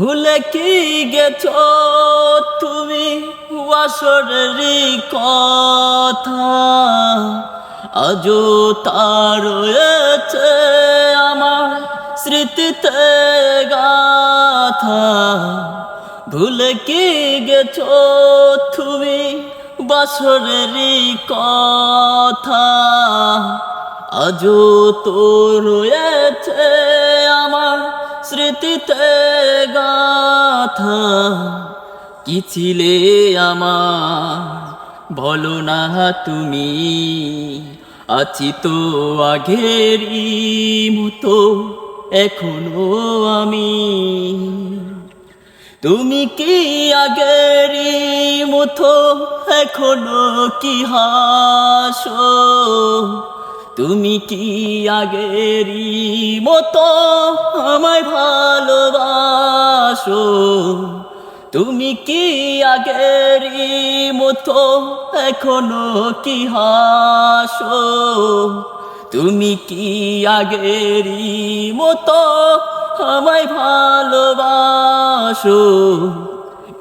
ভুলে কি গেছ তুমি আসরের কথা? আজও তার রয়েছে আমার স্মৃতিতে গাথা। ভুলে কি গেছ তুমি বাসরের কথা? আজও তো রয়েছে স্মৃতিতে গাথা, কি ছিলে আমার? বলো না তুমি, আছি তো আগেরই মতো, এখনও আমি। তুমি কি আগেরই মতো, এখনও কি হাসো? তুমি কি আগেরই মতো, আমায় ভালোবাসো তুমি কি আগের মতো এখনও কি হাসো? তুমি কি আগের মতো আমায় ভালোবাসো?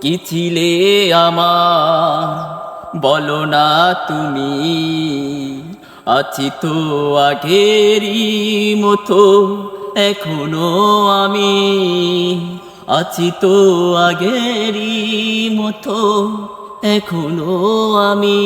কি ছিলে আমার? বলো না তুমি। আছি তো আগেরই মতো, এখনও আমি। আছি তো আগেরই মতো এখনও আমি।